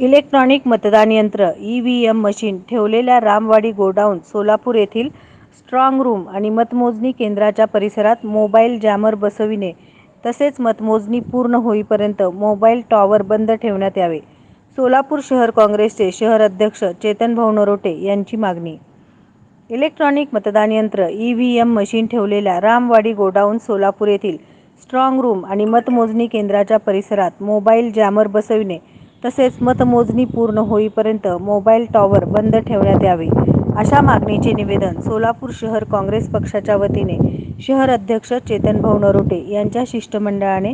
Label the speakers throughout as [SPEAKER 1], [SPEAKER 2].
[SPEAKER 1] Electronic मतदान यंत्र E V M machine ठेवलेल्या रामवाडी गोडाऊन सोलापूर येथील स्ट्रॉंग रूम आणि मतमोजणी केंद्राच्या परिसरात मोबाईल जॅमर बसविणे तसेच मतमोजणी पूर्ण होईपर्यंत मोबाईल टॉवर बंद ठेवण्यात यावे. सोलापूर शहर काँग्रेसचे शहर अध्यक्ष चेतनभाऊ नरोटे यांची मागणी. इलेक्ट्रॉनिक मतदान यंत्र ई व्ही एम मशीन ठेवलेल्या रामवाडी गोडाऊन सोलापूर येथील स्ट्रॉंग रूम आणि मतमोजणी केंद्राच्या परिसरात मोबाईल जॅमर बसविणे तसेच मतमोजणी पूर्ण होईपर्यंत मोबाईल टॉवर बंद ठेवण्यात यावे. अशा मागणीचे निवेदन सोलापूर शहर काँग्रेस पक्षाच्या वतीने शहर अध्यक्ष चेतनभाऊ नरोटे यांच्या शिष्टमंडळाने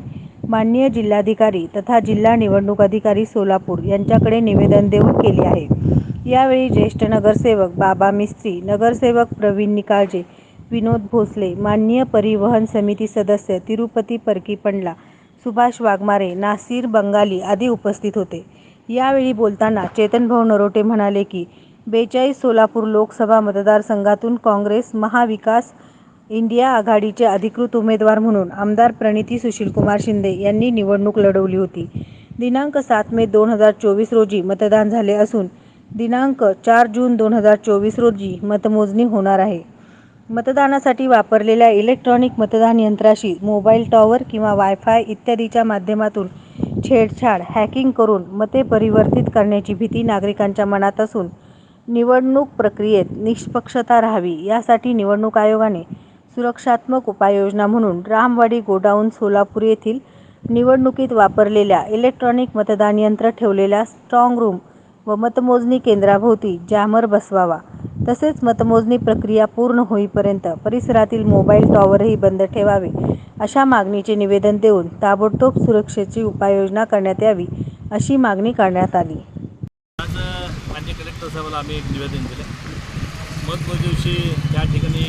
[SPEAKER 1] माननीय जिल्हाधिकारी तथा जिल्हा निवडणूक अधिकारी सोलापूर यांच्याकडे निवेदन देऊन केले आहे. यावेळी ज्येष्ठ नगरसेवक बाबा मिस्त्री नगरसेवक प्रवीण निकाळजे विनोद भोसले माननीय परिवहन समिती सदस्य तिरुपती परकी पंडला सुभाष वाघमारे नासिर बंगाली आदी उपस्थित होते. यावेळी बोलताना चेतनभाऊ नरोटे म्हणाले की बेचाळीस सोलापूर लोकसभा मतदारसंघातून काँग्रेस महाविकास इंडिया आघाडीचे अधिकृत उमेदवार म्हणून आमदार प्रणिती सुशीलकुमार शिंदे यांनी निवडणूक लढवली होती. दिनांक सात मे दोन हजार चोवीस रोजी मतदान झाले असून दिनांक चार जून दोन हजार चोवीस रोजी मतमोजणी होणार आहे. मतदानासाठी वापरलेल्या इलेक्ट्रॉनिक मतदान यंत्राशी मोबाईल टॉवर किंवा वायफाय इत्यादीच्या माध्यमातून छेडछाड हॅकिंग करून मते परिवर्तित करण्याची भीती नागरिकांच्या मनात असून निवडणूक प्रक्रियेत निष्पक्षता राहावी यासाठी निवडणूक आयोगाने सुरक्षात्मक उपाययोजना म्हणून रामवाडी गोडाऊन सोलापूर येथील निवडणुकीत वापरलेल्या इलेक्ट्रॉनिक मतदान यंत्र ठेवलेल्या स्ट्रॉंग रूम व मतमोजणी केंद्राभोवती जॅमर बसवावा. तसेच मतमोजणी प्रक्रिया पूर्ण होईपर्यंत परिसरातील मोबाईल टॉवरही बंद ठेवावे अशा मागणीचे निवेदन देऊन ताबडतोब सुरक्षेची उपाययोजना करण्यात यावी अशी मागणी करण्यात आली.
[SPEAKER 2] आज मान्य कलेक्टर साहेबाला आम्ही एक निवेदन दिले. मतमोजणीशी त्या ठिकाणी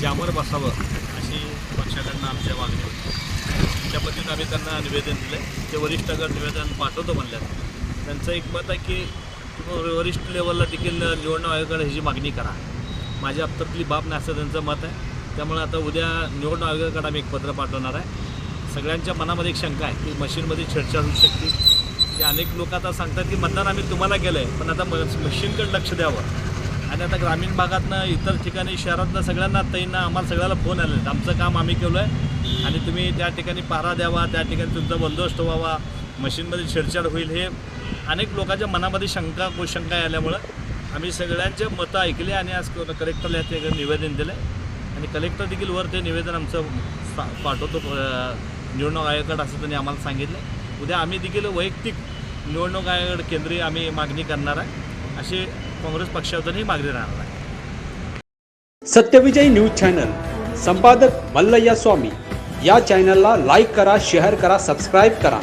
[SPEAKER 2] जॅमर बसावं अशी पक्षाकडनं आमच्या मागणी होती. त्या पद्धतीनं आम्ही त्यांना निवेदन दिलं. ते वरिष्ठाकडे निवेदन पाठवतो म्हणल्यात. त्यांचं एक मत आहे की वरिष्ठ लेवलला देखील निवडणूक आयोगाकडे ह्याची मागणी करा. माझ्या हप्त्यातली बाब नाही असं त्यांचं मत आहे. त्यामुळे आता उद्या निवडणूक आयोगाकडे आम्ही एक पत्र पाठवणार आहे. सगळ्यांच्या मनामध्ये एक शंका आहे की मशीनमध्ये छेडछाड होऊ शकते. की अनेक लोक आता सांगतात की मतदान आम्ही तुम्हाला केलं आहे पण आता म मशीनकडे लक्ष द्यावं. आणि आता ग्रामीण भागातनं इतर ठिकाणी शहरातनं सगळ्यांना तईंना आम्हाला सगळ्याला फोन आले आहेत आमचं काम आम्ही केलं आहे आणि तुम्ही त्या ठिकाणी पारा द्यावा त्या ठिकाणी तुमचा बंदोबस्त व्हावा. मशीनमध्ये छेडछाड होईल हे अनेक लोकांच्या मनामध्ये शंका कुशंका आल्यामुळं आम्ही सगळ्यांचे मतं ऐकले आणि आज कलेक्टरला ते निवेदन दिलं. आणि कलेक्टर देखील वर ते निवेदन आमचं पाठवतो. निवडणूक आयोगाकडे असं त्यांनी आम्हाला सांगितलं. उद्या आम्ही देखील वैयक्तिक निवडणूक आयोगाकडे केंद्रीय आम्ही मागणी करणार आहे. अशी काँग्रेस पक्षातूनही मागणी राहणार आहे.
[SPEAKER 3] सत्यविजय न्यूज चॅनल संपादक मल्लय्या स्वामी. या चॅनलला लाईक करा शेअर करा सबस्क्राईब करा.